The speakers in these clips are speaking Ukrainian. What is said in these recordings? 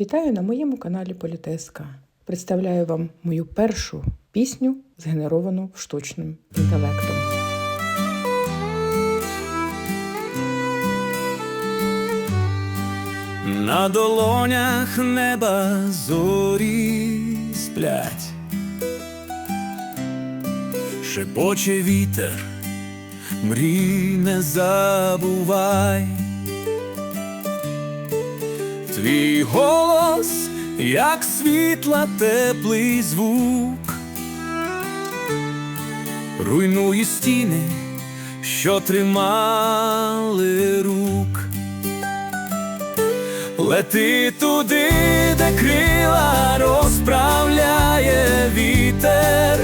Вітаю на моєму каналі Політеска. Представляю вам мою першу пісню, згенеровану штучним інтелектом. На долонях неба зорі сплять, шепоче вітер, мрій не забувай. Твій голос, як світла, теплий звук, руйнує стіни, що тримали рук. Лети туди, де крила розправляє вітер,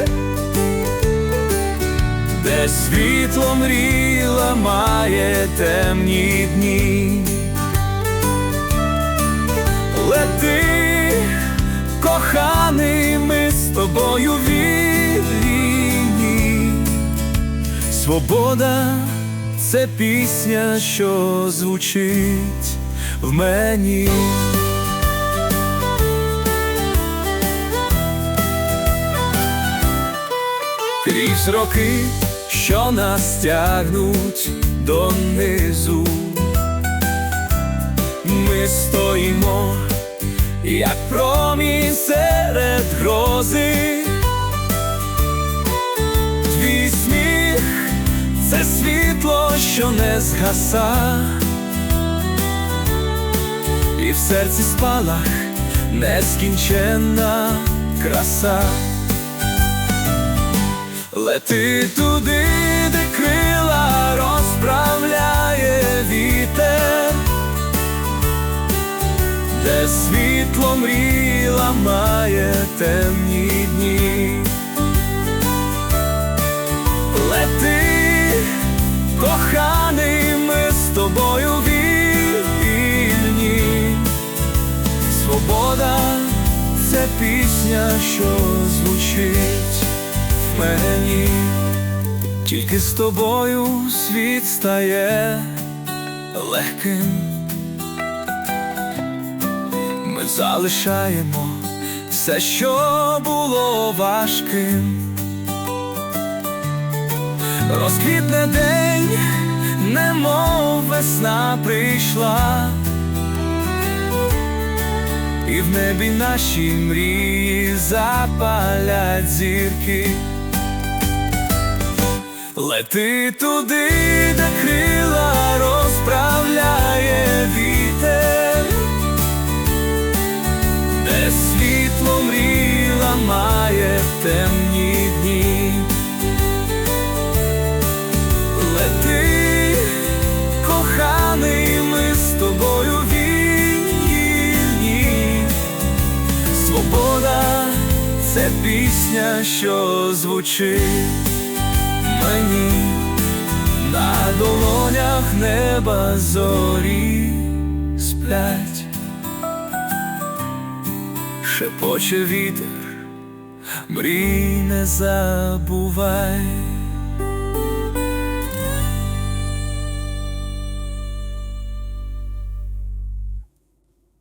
де світло мріла має темні дні. Лети, коханий, ми з тобою вільні. Свобода це пісня, що звучить в мені. Крізь роки, що нас тягнуть донизу, ми стоїмо, як промінь серед грози. Твій сміх це світло, що не згаса і в серці спалах нескінченна краса. Лети туди, де світло мріла має темні дні. Лети, коханий, ми з тобою вільні. Свобода це пісня, що звучить в мені. Тільки з тобою світ стає легким. Залишаємо все, що було важким. Розквітне день, немов весна прийшла, і в небі наші мрії запалять зірки. Лети туди, де крила Свобода це пісня, що звучить мені на долонях неба зорі сплять, шепоче вітер, мрій не забувай.